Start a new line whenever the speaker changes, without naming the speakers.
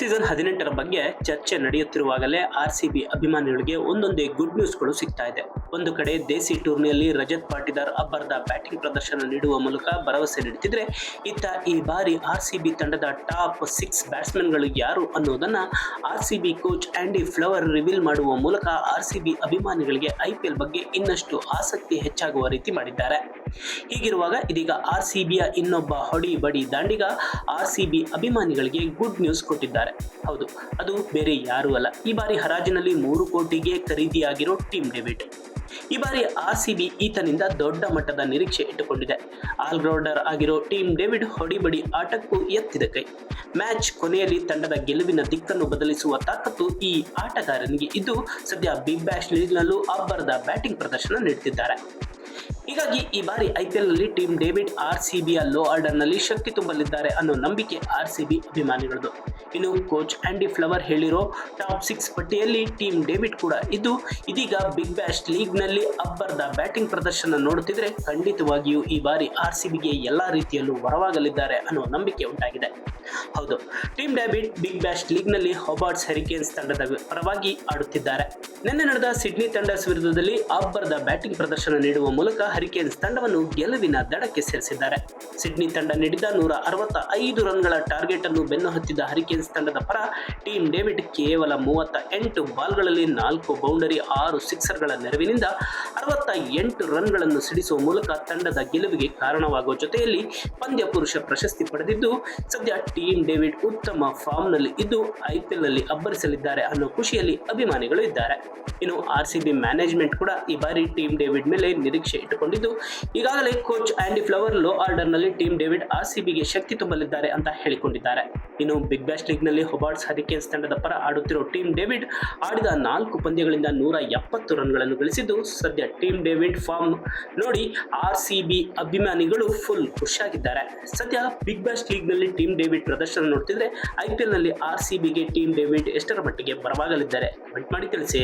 Season ಹದಿನೆಂಟರ ಬಗ್ಗೆ ಚರ್ಚೆ ನಡೆಯುತ್ತಿರುವಾಗಲೇ ಆರ್ ಸಿ ಬಿ ಅಭಿಮಾನಿಗಳಿಗೆ ಒಂದೊಂದೇ ಗುಡ್ ನ್ಯೂಸ್ಗಳು ಸಿಗ್ತಾ ಇದೆ. ಒಂದು ಕಡೆ ದೇಸಿ ಟೂರ್ನಿಯಲ್ಲಿ ರಜತ್ ಪಾಟಿದಾರ್ ಅಬ್ಬರದ ಬ್ಯಾಟಿಂಗ್ ಪ್ರದರ್ಶನ ನೀಡುವ ಮೂಲಕ ಭರವಸೆ ನೀಡುತ್ತಿದ್ರೆ, ಇತ್ತ ಈ ಬಾರಿ ಆರ್ ಸಿ ಬಿ ತಂಡದ ಟಾಪ್ ಸಿಕ್ಸ್ ಬ್ಯಾಟ್ಸ್ಮನ್ಗಳು ಯಾರು ಅನ್ನೋದನ್ನ R C B coach Andy Flower reveal ಮಾಡುವ ಮೂಲಕ ಆರ್ ಸಿ ಬಿ ಅಭಿಮಾನಿಗಳಿಗೆ ಐಪಿಎಲ್ ಬಗ್ಗೆ ಇನ್ನಷ್ಟು ಆಸಕ್ತಿ ಹೆಚ್ಚಾಗುವ ರೀತಿ ಮಾಡಿದ್ದಾರೆ. ಹೀಗಿರುವಾಗ ಇದೀಗ ಆರ್ ಸಿ ಬಿಯ ಇನ್ನೊಬ್ಬ ಹೊಡಿ ಬಡಿ ದಾಂಡಿಗ ಆರ್ ಸಿ ಬಿ ಅಭಿಮಾನಿಗಳಿಗೆ ಗುಡ್ ನ್ಯೂಸ್ ಕೊಟ್ಟಿದ್ದಾರೆ. ಹೌದು, ಅದು ಬೇರೆ ಯಾರೂ ಅಲ್ಲ. ಈ ಬಾರಿ ಹರಾಜಿನಲ್ಲಿ ಮೂರು ಕೋಟಿಗೆ ಖರೀದಿಯಾಗಿರೋ ಟೀಮ್ ಡೆವಿಡ್. ಈ ಬಾರಿ ಆರ್ ಸಿ ಬಿ ಈತನಿಂದ ದೊಡ್ಡ ಮಟ್ಟದ ನಿರೀಕ್ಷೆ ಇಟ್ಟುಕೊಂಡಿದೆ. ಆಲ್ರೌಂಡರ್ ಆಗಿರೋ ಟೀಮ್ ಡೇವಿಡ್ ಹೊಡಿಬಡಿ ಆಟಕ್ಕೂ ಎತ್ತಿದ ಕೈ. ಮ್ಯಾಚ್ ಕೊನೆಯಲ್ಲಿ ತಂಡದ ಗೆಲುವಿನ ದಿಕ್ಕನ್ನು ಬದಲಿಸುವ ತಾಕತ್ತು ಈ ಆಟಗಾರನಿಗೆ ಇದ್ದು, ಸದ್ಯ ಬಿಗ್ ಬ್ಯಾಶ್ ಲೀಗ್ನಲ್ಲೂ ಅಬ್ಬರದ ಬ್ಯಾಟಿಂಗ್ ಪ್ರದರ್ಶನ ನೀಡುತ್ತಿದ್ದಾರೆ ಹೀಗಾಗಿ ಈ ಬಾರಿ ಐಪಿಎಲ್ನಲ್ಲಿ ಟೀಮ್ ಡೇವಿಡ್ ಆರ್ ಸಿ ಬಿಯ ಲೋ ಆರ್ಡರ್ನಲ್ಲಿ ಶಕ್ತಿ ತುಂಬಲಿದ್ದಾರೆ ಅನ್ನೋ ನಂಬಿಕೆ ಆರ್ ಸಿ ಬಿ ಅಭಿಮಾನಿಗಳದು. ಇನ್ನು ಕೋಚ್ ಆಂಡಿ ಫ್ಲವರ್ ಹೇಳಿರೋ ಟಾಪ್ ಸಿಕ್ಸ್ ಪಟ್ಟಿಯಲ್ಲಿ ಟೀಮ್ ಡೇವಿಡ್ ಕೂಡ ಇದ್ದು, ಇದೀಗ ಬಿಗ್ ಬ್ಯಾಶ್ ಲೀಗ್ನಲ್ಲಿ ಅಬ್ಬರ್ದ ಬ್ಯಾಟಿಂಗ್ ಪ್ರದರ್ಶನ ನೋಡುತ್ತಿದ್ರೆ ಖಂಡಿತವಾಗಿಯೂ ಈ ಬಾರಿ ಆರ್ ಸಿ ಬಿಗೆ ಎಲ್ಲಾ ರೀತಿಯಲ್ಲೂ ವರವಾಗಲಿದ್ದಾರೆ ಅನ್ನೋ ನಂಬಿಕೆ ಉಂಟಾಗಿದೆ. ಹೌದು, ಟೀಮ್ ಡೇವಿಡ್ ಬಿಗ್ ಬ್ಯಾಶ್ ಲೀಗ್ನಲ್ಲಿ ಹೊಬಾರ್ಟ್ಸ್ ಹೆರಿಕೇನ್ಸ್ ತಂಡದ ಪರವಾಗಿ ಆಡುತ್ತಿದ್ದಾರೆ. ನಿನ್ನೆ ನಡೆದ ಸಿಡ್ನಿ ತಂಡಸ್ ವಿರುದ್ಧದಲ್ಲಿ ಅಬ್ಬರ್ದ ಬ್ಯಾಟಿಂಗ್ ಪ್ರದರ್ಶನ ನೀಡುವ ಮೂಲಕ ಹರಿಕೇನ್ಸ್ ತಂಡವನ್ನು ಗೆಲುವಿನ ದಡಕ್ಕೆ ಸೇರಿಸಿದ್ದಾರೆ. ಸಿಡ್ನಿ ತಂಡ ನೀಡಿದ ನೂರ ಅರವತ್ತ ಐದು ರನ್ಗಳ ಟಾರ್ಗೆಟ್ ಅನ್ನು ಬೆನ್ನು ಹತ್ತಿದ್ದ ಹರಿಕೇನ್ಸ್ ತಂಡದ ಪರ ಟೀಮ್ ಡೇವಿಡ್ ಕೇವಲ ಮೂವತ್ತ ಎಂಟು ಬಾಲ್ಗಳಲ್ಲಿ ನಾಲ್ಕು ಬೌಂಡರಿ, ಆರು ಸಿಕ್ಸರ್ಗಳ ನೆರವಿನಿಂದ ಅರವತ್ತ ಎಂಟು ರನ್ಗಳನ್ನು ಸಿಡಿಸುವ ಮೂಲಕ ತಂಡದ ಗೆಲುವಿಗೆ ಕಾರಣವಾಗುವ ಜೊತೆಯಲ್ಲಿ ಪಂದ್ಯ ಪುರುಷ ಪ್ರಶಸ್ತಿ ಪಡೆದಿದ್ದು, ಸದ್ಯ ಟೀಮ್ ಡೇವಿಡ್ ಉತ್ತಮ ಫಾರ್ಮ್ನಲ್ಲಿ ಇದ್ದು ಐಪಿಎಲ್ನಲ್ಲಿ ಅಬ್ಬರಿಸಲಿದ್ದಾರೆ ಅನ್ನೋ ಖುಷಿಯಲ್ಲಿ ಅಭಿಮಾನಿಗಳು ಇದ್ದಾರೆ. ಇನ್ನು ಆರ್ ಸಿ ಬಿ ಮ್ಯಾನೇಜ್ಮೆಂಟ್ ಕೂಡ ಈ ಬಾರಿ ಟೀಮ್ ಡೇವಿಡ್ ಮೇಲೆ ನಿರೀಕ್ಷೆ ಇಟ್ಟುಕೊಂಡಿದ್ದು ಈಗಾಗಲೇ ಕೋಚ್ ಆಂಡಿ ಫ್ಲವರ್ ಲೋ ಆರ್ಡರ್ನಲ್ಲಿ ಟೀಮ್ ಡೇವಿಡ್ ಆರ್ಸಿಬಿಗೆ ಶಕ್ತಿ ತುಂಬಲಿದ್ದಾರೆ ಅಂತ ಹೇಳಿಕೊಂಡಿದ್ದಾರೆ. ಇನ್ನು ಬಿಗ್ ಬ್ಯಾಶ್ ಲೀಗ್ನಲ್ಲಿ ಹೊಬಾರ್ಟ್ಸ್ ಹರಿಕೇನ್ಸ್ ತಂಡದ ಪರ ಆಡುತ್ತಿರುವ ಟೀಮ್ ಡೇವಿಡ್ ಆಡಿದ ನಾಲ್ಕು ಪಂದ್ಯಗಳಿಂದ ನೂರ ಎಪ್ಪತ್ತು ರನ್ಗಳನ್ನು ಗಳಿಸಿದ್ದು, ಸದ್ಯ ಟೀಮ್ ಡೇವಿಡ್ ಫಾರ್ಮ್ ನೋಡಿ ಆರ್ ಸಿ ಬಿ ಅಭಿಮಾನಿಗಳು ಫುಲ್ ಖುಷಿಯಾಗಿದ್ದಾರೆ. ಸದ್ಯ ಬಿಗ್ ಬ್ಯಾಶ್ ಲೀಗ್ನಲ್ಲಿ ಟೀಮ್ ಡೇವಿಡ್ ಪ್ರದರ್ಶನ ನೋಡ್ತಿದ್ರೆ ಐ ಪಿ ಎಲ್ನಲ್ಲಿ ಆರ್ ಸಿ ಬಿಗೆ ಟೀಮ್ ಡೇವಿಡ್ ಎಷ್ಟರ ಮಟ್ಟಿಗೆ ಬರವಾಗಲಿದ್ದಾರೆ ಕಮೆಂಟ್ ಮಾಡಿ ತಿಳಿಸಿ.